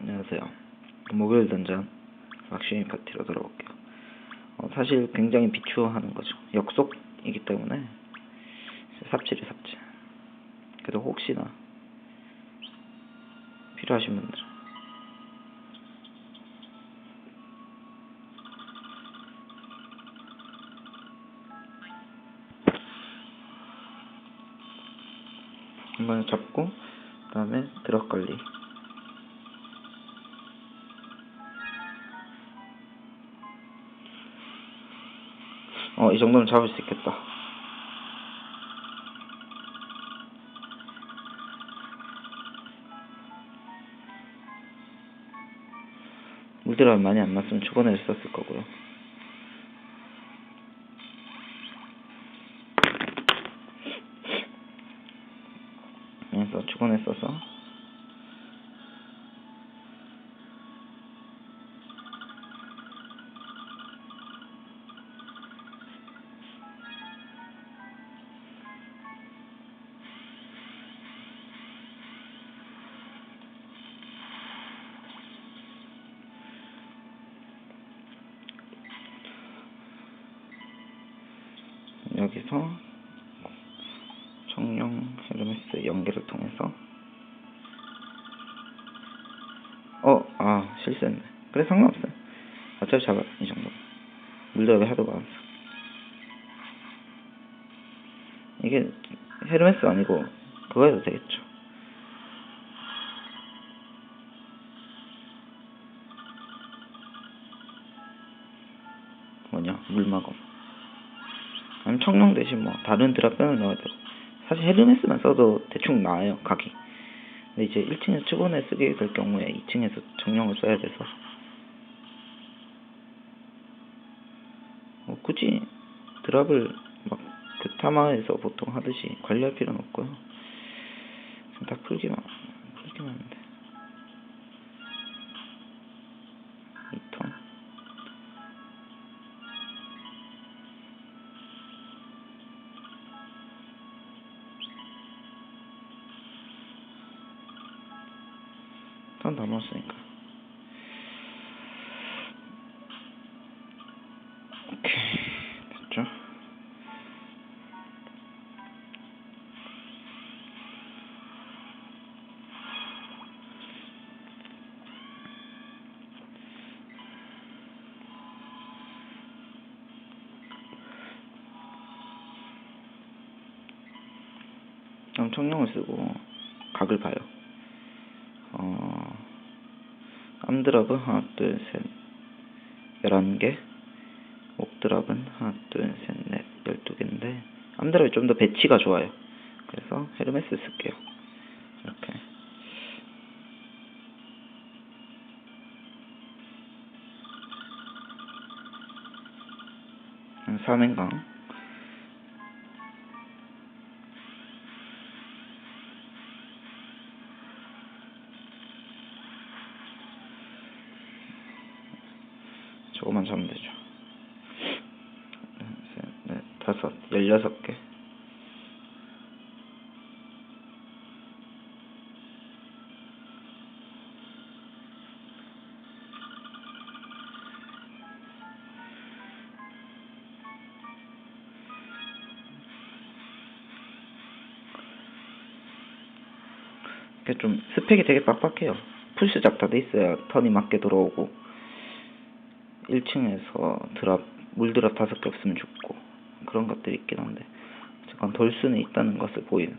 안녕하세요. 목요일 던전 락시미 파티로 돌아올게요. 어, 사실 굉장히 비추어하는 거죠. 역속이기 때문에 삽질이 삽질. 그래도 혹시나 필요하신 분들 한번 잡고 그 다음에 드럭 관리. 어, 이 정도면 잡을 수 있겠다. 물들어 많이 안 났으면 초반에 썼을 거고요. 그래서 초반에 써서 여기서 청룡 헤르메스 연계를 통해서 어, 아, 실수했네. 그래, 상관없어요. 어차피 잡아, 이 정도. 물들어가 하도 많았어. 이게 헤르메스 아니고, 그거 해도 되겠죠. 뭐냐, 물마검. 아니면 청룡 대신 뭐, 다른 드랍변을 넣어야 되고. 사실 헤르메스만 써도 대충 나와요, 각이. 근데 이제 1층에서 초반에 쓰게 될 경우에 2층에서 정령을 써야 돼서 뭐 굳이 드랍을 막 그 타마에서 보통 하듯이 관리할 필요는 없고요. 딱 풀기만 턴다 넣었으니까. 오케이, 됐죠? 그럼 청룡을 쓰고 각을 봐요. 어, 암드랍은 하나, 둘, 셋, 열한 개. 옥드랍은 하나, 둘, 셋, 넷, 열두 개인데, 암드랍이 좀 더 배치가 좋아요. 그래서 헤르메스 쓸게요. 이렇게. 삼행강. 저거만 잡으면 되죠. 셋, 넷, 다섯, 열여섯 개. 좀 스펙이 되게 빡빡해요. 풀스 잡다 돼 있어야 턴이 맞게 들어오고 1층에서 드랍 물드랍 다섯 개 없으면 죽고 그런 것들이 있긴 한데 잠깐 돌 수는 있다는 것을 보이는